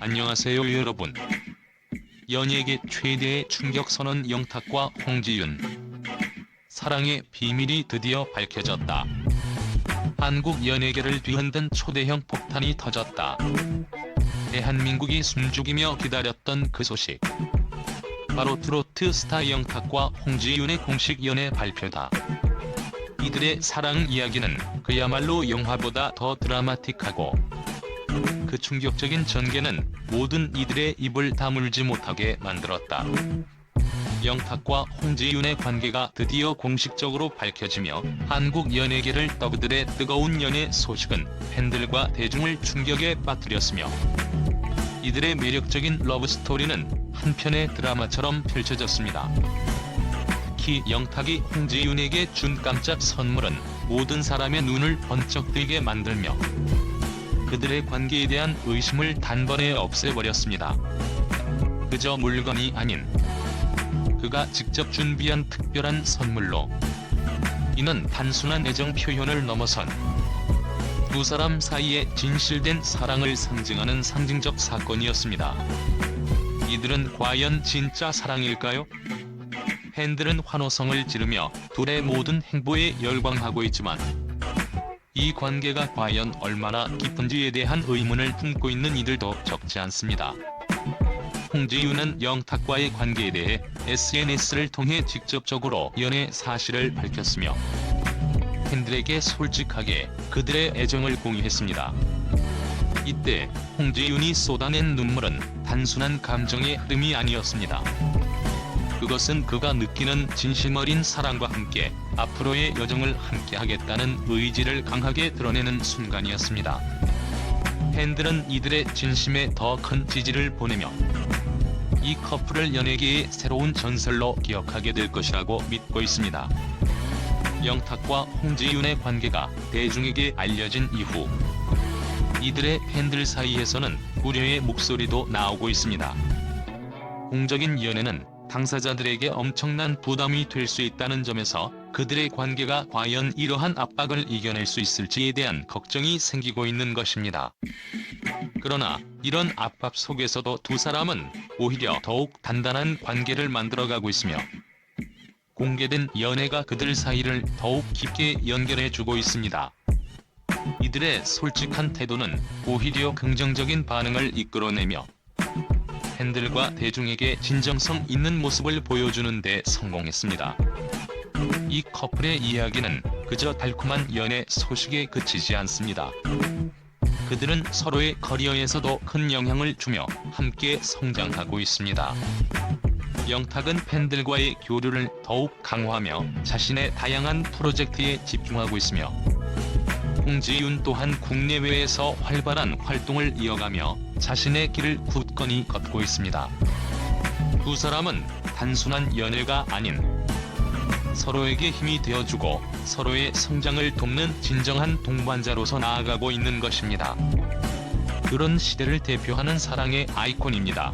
안녕하세요 여러분. 연예계 최대의 충격 선언 영탁과 홍지윤. 사랑의 비밀이 드디어 밝혀졌다. 한국 연예계를 뒤흔든 초대형 폭탄이 터졌다. 대한민국이 숨죽이며 기다렸던 그 소식. 바로 트로트 스타 영탁과 홍지윤의 공식 연애 발표다. 이들의 사랑 이야기는 그야말로 영화보다 더 드라마틱하고 그 충격적인 전개는 모든 이들의 입을 다물지 못하게 만들었다. 영탁과 홍지윤의 관계가 드디어 공식적으로 밝혀지며 한국 연예계를 떠그들의 뜨거운 연애 소식은 팬들과 대중을 충격에 빠뜨렸으며 이들의 매력적인 러브스토리는 한편의 드라마처럼 펼쳐졌습니다. 특히 영탁이 홍지윤에게 준 깜짝 선물은 모든 사람의 눈을 번쩍 뜨게 만들며 그들의 관계에 대한 의심을 단번에 없애버렸습니다. 그저 물건이 아닌 그가 직접 준비한 특별한 선물로 이는 단순한 애정 표현을 넘어선 두 사람 사이의 진실된 사랑을 상징하는 상징적 사건이었습니다. 이들은 과연 진짜 사랑일까요? 팬들은 환호성을 지르며 둘의 모든 행보에 열광하고 있지만 이 관계가 과연 얼마나 깊은지에 대한 의문을 품고 있는 이들도 적지 않습니다. 홍지윤은 영탁과의 관계에 대해 SNS를 통해 직접적으로 연애 사실을 밝혔으며 팬들에게 솔직하게 그들의 애정을 공유했습니다. 이때 홍지윤이 쏟아낸 눈물은 단순한 감정의 흐름이 아니었습니다. 그것은 그가 느끼는 진심 어린 사랑과 함께 앞으로의 여정을 함께 하겠다는 의지를 강하게 드러내는 순간이었습니다. 팬들은 이들의 진심에 더 큰 지지를 보내며 이 커플을 연예계의 새로운 전설로 기억하게 될 것이라고 믿고 있습니다. 영탁과 홍지윤의 관계가 대중에게 알려진 이후 이들의 팬들 사이에서는 우려의 목소리도 나오고 있습니다. 공적인 연애는 당사자들에게 엄청난 부담이 될 수 있다는 점에서 그들의 관계가 과연 이러한 압박을 이겨낼 수 있을지에 대한 걱정이 생기고 있는 것입니다. 그러나 이런 압박 속에서도 두 사람은 오히려 더욱 단단한 관계를 만들어가고 있으며 공개된 연애가 그들 사이를 더욱 깊게 연결해주고 있습니다. 이들의 솔직한 태도는 오히려 긍정적인 반응을 이끌어내며 팬들과 대중에게 진정성 있는 모습을 보여주는 데 성공했습니다. 이 커플의 이야기는 그저 달콤한 연애 소식에 그치지 않습니다. 그들은 서로의 커리어에서도 큰 영향을 주며 함께 성장하고 있습니다. 영탁은 팬들과의 교류를 더욱 강화하며 자신의 다양한 프로젝트에 집중하고 있으며 홍지윤 또한 국내외에서 활발한 활동을 이어가며 자신의 길을 굳건히 걷고 있습니다. 두 사람은 단순한 연애가 아닌 서로에게 힘이 되어주고 서로의 성장을 돕는 진정한 동반자로서 나아가고 있는 것입니다. 그런 시대를 대표하는 사랑의 아이콘입니다.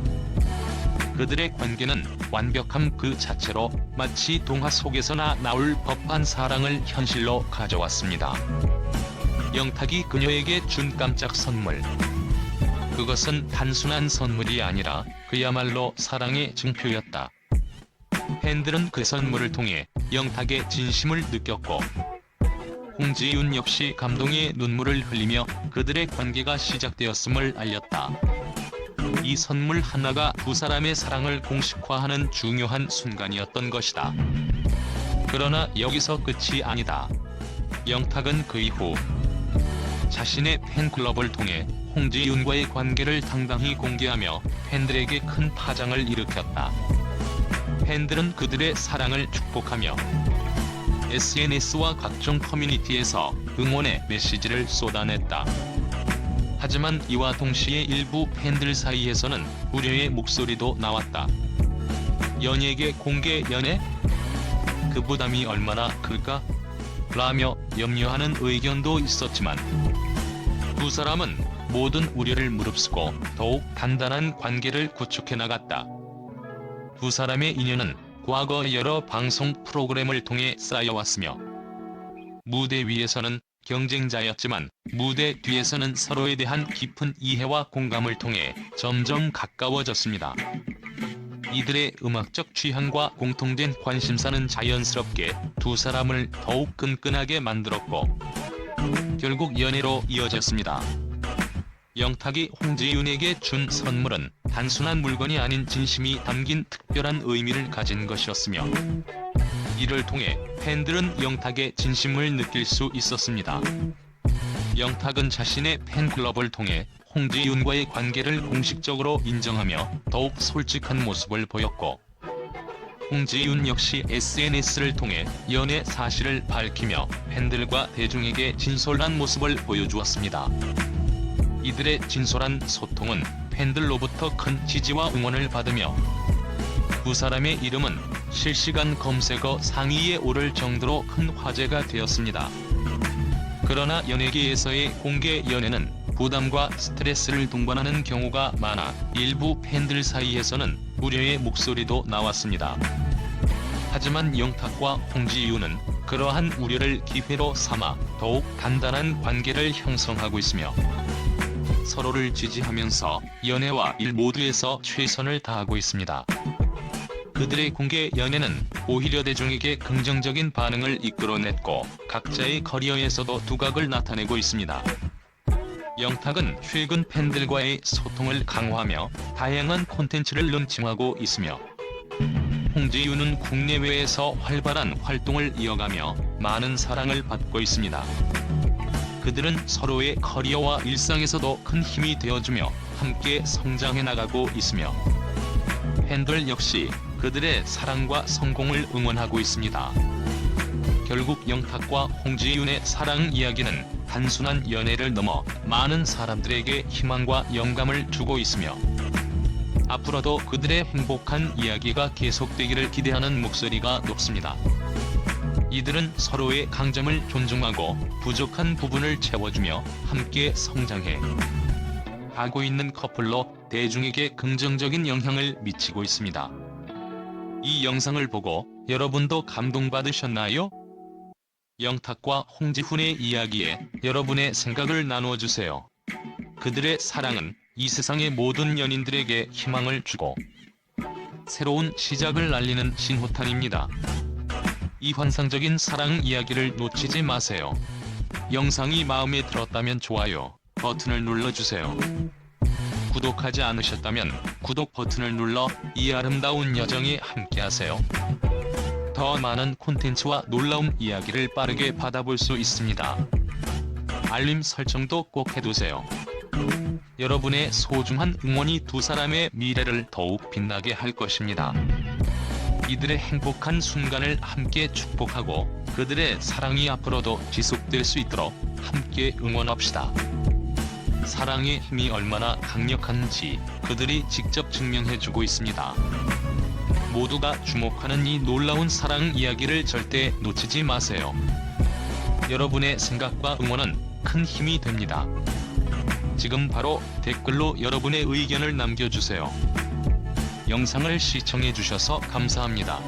그들의 관계는 완벽함 그 자체로 마치 동화 속에서나 나올 법한 사랑을 현실로 가져왔습니다. 영탁이 그녀에게 준 깜짝 선물. 그것은 단순한 선물이 아니라 그야말로 사랑의 증표였다. 팬들은 그 선물을 통해 영탁의 진심을 느꼈고 홍지윤 역시 감동의 눈물을 흘리며 그들의 관계가 시작되었음을 알렸다. 이 선물 하나가 두 사람의 사랑을 공식화하는 중요한 순간이었던 것이다. 그러나 여기서 끝이 아니다. 영탁은 그 이후 자신의 팬클럽을 통해 홍지윤과의 관계를 당당히 공개하며 팬들에게 큰 파장을 일으켰다. 팬들은 그들의 사랑을 축복하며 SNS와 각종 커뮤니티에서 응원의 메시지를 쏟아냈다. 하지만 이와 동시에 일부 팬들 사이에서는 우려의 목소리도 나왔다. 연예계 공개 연애? 그 부담이 얼마나 클까? 라며 염려하는 의견도 있었지만 두 사람은 모든 우려를 무릅쓰고 더욱 단단한 관계를 구축해 나갔다. 두 사람의 인연은 과거 여러 방송 프로그램을 통해 쌓여왔으며 무대 위에서는 경쟁자였지만 무대 뒤에서는 서로에 대한 깊은 이해와 공감을 통해 점점 가까워졌습니다. 이들의 음악적 취향과 공통된 관심사는 자연스럽게 두 사람을 더욱 끈끈하게 만들었고 결국 연애로 이어졌습니다. 영탁이 홍지윤에게 준 선물은 단순한 물건이 아닌 진심이 담긴 특별한 의미를 가진 것이었으며 이를 통해 팬들은 영탁의 진심을 느낄 수 있었습니다. 영탁은 자신의 팬클럽을 통해 홍지윤과의 관계를 공식적으로 인정하며 더욱 솔직한 모습을 보였고 홍지윤 역시 SNS를 통해 연애 사실을 밝히며 팬들과 대중에게 진솔한 모습을 보여주었습니다. 이들의 진솔한 소통은 팬들로부터 큰 지지와 응원을 받으며 두 사람의 이름은 실시간 검색어 상위에 오를 정도로 큰 화제가 되었습니다. 그러나 연예계에서의 공개 연애는 부담과 스트레스를 동반하는 경우가 많아 일부 팬들 사이에서는 우려의 목소리도 나왔습니다. 하지만 영탁과 홍지유는 그러한 우려를 기회로 삼아 더욱 단단한 관계를 형성하고 있으며 서로를 지지하면서 연애와 일 모두에서 최선을 다하고 있습니다. 그들의 공개 연애는 오히려 대중에게 긍정적인 반응을 이끌어냈고 각자의 커리어에서도 두각을 나타내고 있습니다. 영탁은 최근 팬들과의 소통을 강화하며 다양한 콘텐츠를 런칭하고 있으며 홍지유는 국내외에서 활발한 활동을 이어가며 많은 사랑을 받고 있습니다. 그들은 서로의 커리어와 일상에서도 큰 힘이 되어주며 함께 성장해 나가고 있으며 팬들 역시 그들의 사랑과 성공을 응원하고 있습니다. 결국 영탁과 홍지윤의 사랑 이야기는 단순한 연애를 넘어 많은 사람들에게 희망과 영감을 주고 있으며 앞으로도 그들의 행복한 이야기가 계속되기를 기대하는 목소리가 높습니다. 이들은 서로의 강점을 존중하고 부족한 부분을 채워주며 함께 성장해 가고 있는 커플로 대중에게 긍정적인 영향을 미치고 있습니다. 이 영상을 보고 여러분도 감동받으셨나요? 영탁과 홍지훈의 이야기에 여러분의 생각을 나누어 주세요. 그들의 사랑은 이 세상의 모든 연인들에게 희망을 주고 새로운 시작을 알리는 신호탄입니다. 이 환상적인 사랑 이야기를 놓치지 마세요. 영상이 마음에 들었다면 좋아요 버튼을 눌러주세요. 구독하지 않으셨다면 구독 버튼을 눌러 이 아름다운 여정에 함께하세요. 더 많은 콘텐츠와 놀라운 이야기를 빠르게 받아볼 수 있습니다. 알림 설정도 꼭 해두세요. 여러분의 소중한 응원이 두 사람의 미래를 더욱 빛나게 할 것입니다. 이들의 행복한 순간을 함께 축복하고 그들의 사랑이 앞으로도 지속될 수 있도록 함께 응원합시다. 사랑의 힘이 얼마나 강력한지 그들이 직접 증명해주고 있습니다. 모두가 주목하는 이 놀라운 사랑 이야기를 절대 놓치지 마세요. 여러분의 생각과 응원은 큰 힘이 됩니다. 지금 바로 댓글로 여러분의 의견을 남겨주세요. 영상을 시청해주셔서 감사합니다.